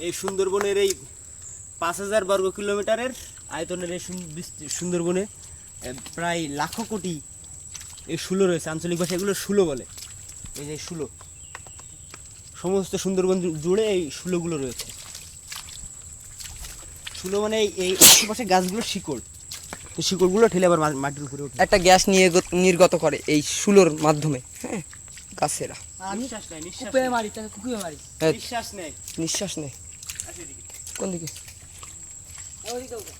এই সুন্দরবনের এই পাঁচ হাজার বর্গ কিলোমিটারের আয়তনের এই সুন্দরবনে প্রায় লাখো কোটি এই শুলো রয়েছে আঞ্চলিক ভাষা এগুলো শুলো বলে। এই যে শুলো। সমস্ত সুন্দরবন জুড়ে এই শুলোগুলো রয়েছে। শুলো মানে এই- এই আশেপাশে গাছগুলো শিকড়। তো শিকড়গুলো ঠেলে আবার মাটির উপরে একটা গ্যাস নিয়ে নির্গত করে এই শুলোর মাধ্যমে। হ্যাঁ। গাছেরা নিঃশ্বাস নেই কোন দিকে? ওইদিকে ওকে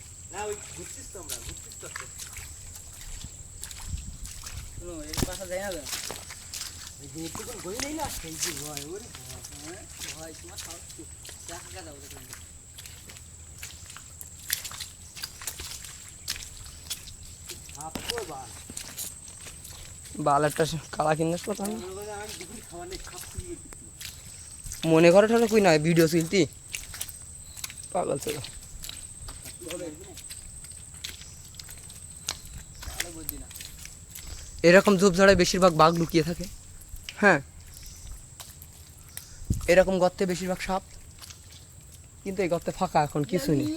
বালারটা কালা কিনে আসলো তাহলে মনে করে ঠান্ডা কুই নয় ভিডিও চলতি পাগল ছিল। এরকম ঝোপঝাড়ায় বেশিরভাগ বাঘ লুকিয়ে থাকে। হ্যাঁ। এরকম গর্তে বেশিরভাগ সাপ। কিন্তু এই গর্তে ফাঁকা এখন কিছু নেই।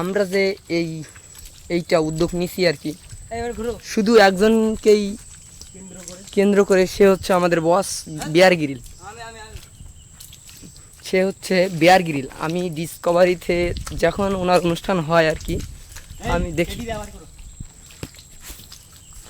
আমরা যে এই এইটা উদ্যোগ নিছি আর কি। শুধু একজনকেই কেন্দ্র করে সে হচ্ছে আমাদের বস বিয়ার গিরিল সে হচ্ছে বিয়ার গিরিল আমি ডিসকভারিতে যখন ওনার অনুষ্ঠান হয় আর কি আমি দেখি।